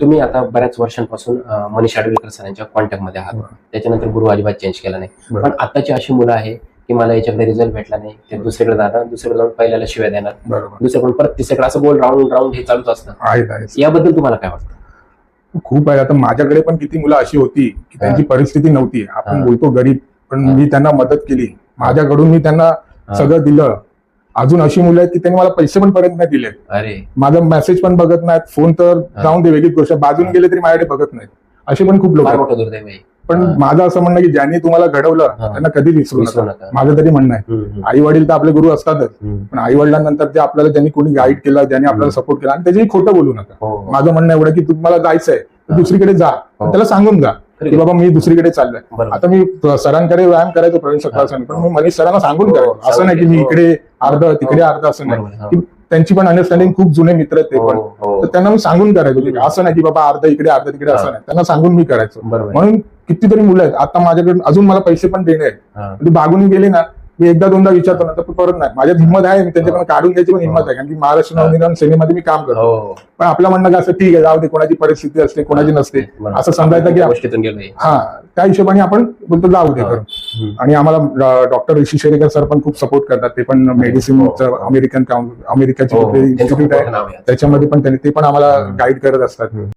तुम्ही आता बऱ्याच वर्षांपासून मनीष आडवेकर सरांच्या कॉन्टॅक्टमध्ये आहात. त्याच्यानंतर गुरु अजिबात चेंज केला नाही. पण आताची अशी मुलं आहे की मला याच्याकडे रिझल्ट भेटला नाही ते दुसरीकडे जाणार दुसरीकडे जाऊन पहिल्याला शिव्या देणार. बरोबर. दुसरीकडून परत तिसरीकडे असं बोल राऊंड राऊंड हे चालूच असतं. याबद्दल तुम्हाला काय वाटतं? खूप आहे. आता माझ्याकडे पण किती मुलं अशी होती की त्यांची परिस्थिती नव्हती. आपण. बोलतो गरीब पण. मी त्यांना मदत केली. माझ्याकडून मी त्यांना. सगळं दिलं. अजून अशी मुलं आहेत की त्यांनी मला पैसे पण परत नाही दिले अरे. माझा मेसेज पण बघत नाहीत फोन तर हा. जाऊन दे वेगळीच गोष्ट. बाजून गेले तरी माझ्याकडे बघत नाहीत. असे पण खूप लोक फार आहेत. मोठं दुर्दैव आहे. पण हा. माझं असं म्हणणं की ज्यांनी तुम्हाला घडवलं हा. त्यांना कधी विसरू विसरू नका. नका. माझं तरी म्हणणं आहे. हम्म, हम्म, आई वडील तर आपले गुरु असतातच. हम्म. पण आई वडिलांनंतर जे आपल्याला ज्यांनी कोणी गाईड केलं ज्यांनी आपल्याला सपोर्ट केला आणि त्याच्याही खोटं बोलू नका. हो, हो. माझं म्हणणं एवढं की तुम्हाला जायचंय तर हा. दुसरीकडे जा. पण त्याला सांगून जा. की बाबा मी दुसरीकडे चाललोय. आता मी सरांकडे व्यायाम करायचो प्रवीण सकाळ पण मी मनीष सरांना सांगून हो, करायचो असं नाही की मी हो. इकडे अर्ध तिकडे हो. अर्ध असं नाही हो. त्यांची पण अंडरस्टँडिंग खूप जुने मित्र आहेत ते हो, पण हो. तर त्यांना मी सांगून करायचो. असं नाही की बाबा अर्ध इकडे अर्ध तिकडे असं हा. नाही त्यांना सांगून मी करायचो म्हणून कितीतरी मुलं आहेत आता माझ्याकडे अजून मला पैसे पण देणे आहेत हा. बागून गेली ना मी एकदा दोनदा विचारतो ना तर परत नाही. माझ्यात हिंमत आहे मी त्यांच्याकडून काढून घ्यायची पण हिंमत आहे कारण की महाराष्ट्र हा. नवनिर्माण सेनेमध्ये मी काम करतो. हो. पण आपलं म्हणणं काय असं ठीक आहे जाऊ दे कोणाची परिस्थिती असते कोणाची नसते. असं समजायचं की हा त्या हिशोबाने आपण बोलतो जाऊ दे हा. आणि आम्हाला डॉक्टर ऋषी शेरेकर सर पण खूप सपोर्ट करतात ते पण मेडिसिनचं अमेरिकन अमेरिकाची हो, इन्स्टिट्यूट आहे. त्याच्यामध्ये पण त्यांनी ते पण आम्हाला. गाईड करत असतात.